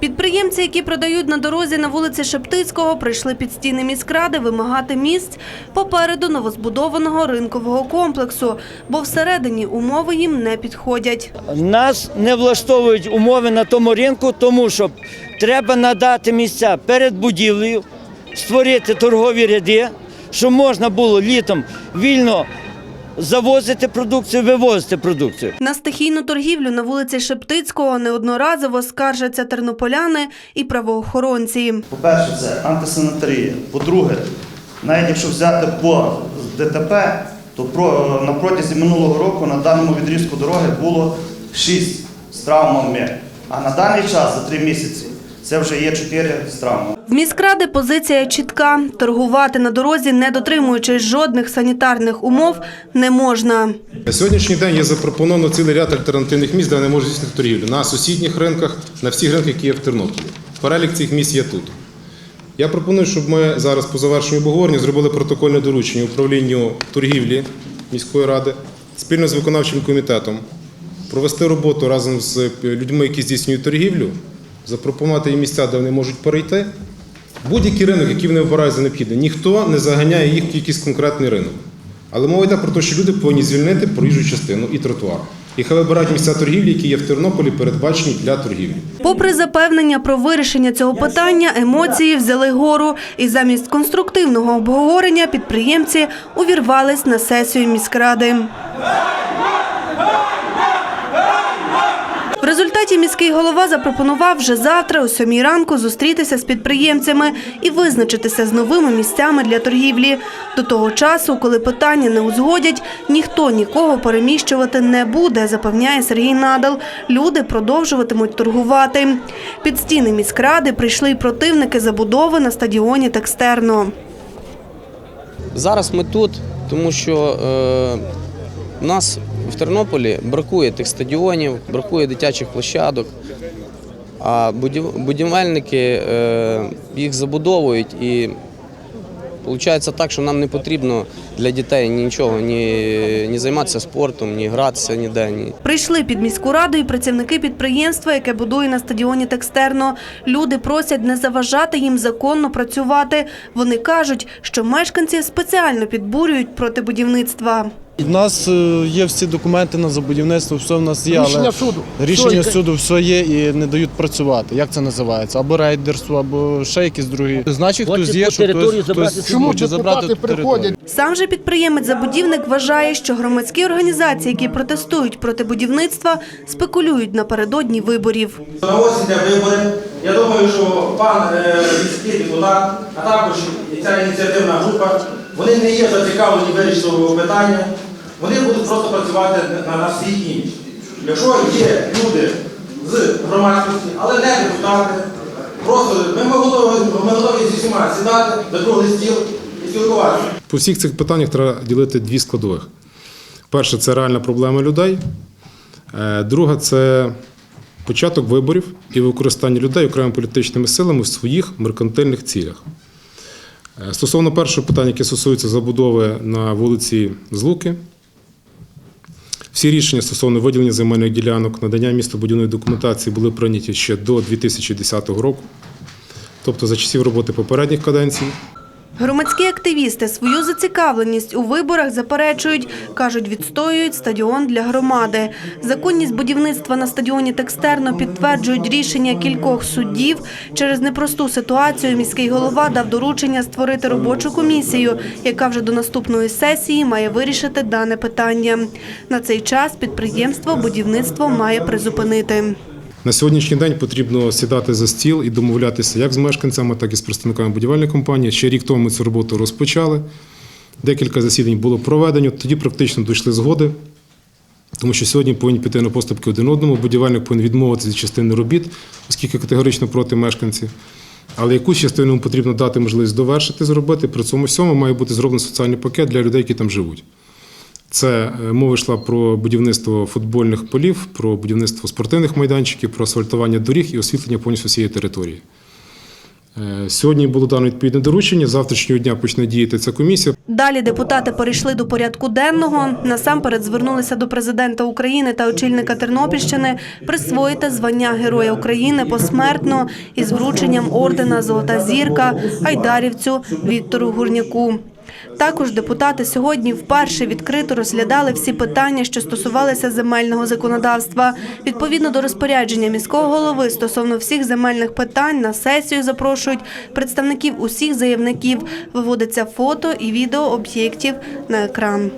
Підприємці, які продають на дорозі на вулиці Шептицького, прийшли під стіни міськради вимагати місць попереду новозбудованого ринкового комплексу, бо всередині умови їм не підходять. Нас не влаштовують умови на тому ринку, тому що треба надати місця перед будівлею, створити торгові ряди, щоб можна було літом вільно завозити продукцію, вивозити продукцію. На стихійну торгівлю на вулиці Шептицького неодноразово скаржаться тернополяни і правоохоронці. По-перше, це антисанітарія. По-друге, навіть якщо взяти по ДТП, то про, на протязі минулого року на даному відрізку дороги було 6 з травмами. А на даний час, за 3 місяці, це вже є 4 з травмами. В міськради позиція чітка – торгувати на дорозі, не дотримуючись жодних санітарних умов, не можна. На сьогоднішній день є запропоновано цілий ряд альтернативних місць, де не може здійснити торгівлю. На сусідніх ринках, на всіх ринках, які є в Тернополі. Перелік цих місць є тут. Я пропоную, щоб ми зараз по завершенню обговорення зробили протокольне доручення управлінню торгівлі міської ради спільно з виконавчим комітетом провести роботу разом з людьми, які здійснюють торгівлю, запропонувати їм місця, де вони можуть перейти. Будь-який ринок, який вони вибирають за необхідне, ніхто не заганяє їх в якийсь конкретний ринок. Але мова йде про те, що люди повинні звільнити проїжджу частину і тротуар. І хай вибирають місця торгівлі, які є в Тернополі, передбачені для торгівлі. Попри запевнення про вирішення цього питання, емоції взяли гору. І замість конструктивного обговорення підприємці увірвались на сесію міськради. В результаті міський голова запропонував вже завтра о сьомій ранку зустрітися з підприємцями і визначитися з новими місцями для торгівлі. До того часу, коли питання не узгодять, ніхто нікого переміщувати не буде, запевняє Сергій Надал. Люди продовжуватимуть торгувати. Під стіни міськради прийшли й противники забудови на стадіоні Текстерно. Зараз ми тут, тому що е, нас в Тернополі бракує тих стадіонів, бракує дитячих площадок, а будівельники е, їх забудовують і виходить так, що нам не потрібно для дітей нічого, ні, ні займатися спортом, ні гратися ніде. Ні. Прийшли під міську раду і працівники підприємства, яке будує на стадіоні Текстерно. Люди просять не заважати їм законно працювати. Вони кажуть, що мешканці спеціально підбурюють проти будівництва. У нас е, є всі документи на забудівництво, все в нас є, але Рішення суду. рішення Все, суду все є і не дають працювати. Як це називається? Або рейдерство, або ще якісь другі. Значить, Хоче хтось є, по що території хтось, забрати хтось Чому хоче забрати депутати територію. приходять? Сам же підприємець-забудівник вважає, що громадські організації, які протестують проти будівництва, спекулюють напередодні виборів. На осінь йде вибори. Я думаю, що пан е, міський депутат, а також і ця ініціативна група, вони не є зацікавлені вирішити питання. Вони будуть просто працювати на, на свій імідж. Якщо є люди з громадськості, але не депутати, просто ми, ми готові, ми готові зі всіма сідати за круглий стіл і спілкуватися. По всіх цих питаннях треба ділити дві складових. Перше це реальна проблема людей. Е, Друга це початок виборів і використання людей окремими політичними силами в своїх меркантильних цілях. Е, Стосовно першого питання, яке стосується забудови на вулиці Злуки, всі рішення стосовно виділення земельних ділянок, надання містобудівної документації були прийняті ще до 2010 року, тобто за часів роботи попередніх каденцій. Громадські активісти свою зацікавленість у виборах заперечують, кажуть, відстоюють стадіон для громади. Законність будівництва на стадіоні Текстерно підтверджують рішення кількох суддів. Через непросту ситуацію міський голова дав доручення створити робочу комісію, яка вже до наступної сесії має вирішити дане питання. На цей час підприємство будівництво має призупинити. На сьогоднішній день потрібно сідати за стіл і домовлятися як з мешканцями, так і з представниками будівельної компанії. Ще рік тому ми цю роботу розпочали. Декілька засідань було проведено, тоді практично дійшли згоди, тому що сьогодні повинні піти на поступки один одному. Будівельник повинен відмовитися від частини робіт, оскільки категорично проти мешканців. Але якусь частину потрібно дати можливість довершити, зробити. При цьому всьому має бути зроблений соціальний пакет для людей, які там живуть. Це е, мова йшла про будівництво футбольних полів, про будівництво спортивних майданчиків, про асфальтування доріг і освітлення повністю всієї території. Е, Сьогодні було дано відповідне доручення. Завтрашнього дня почне діяти ця комісія. Далі депутати перейшли до порядку денного. Насамперед звернулися до президента України та очільника Тернопільщини присвоїти звання Героя України посмертно із врученням ордена Золота зірка Айдарівцю Віктору Гурняку. Також депутати сьогодні вперше відкрито розглядали всі питання, що стосувалися земельного законодавства. Відповідно до розпорядження міського голови стосовно всіх земельних питань на сесію запрошують представників усіх заявників. Виводиться фото і відео об'єктів на екран.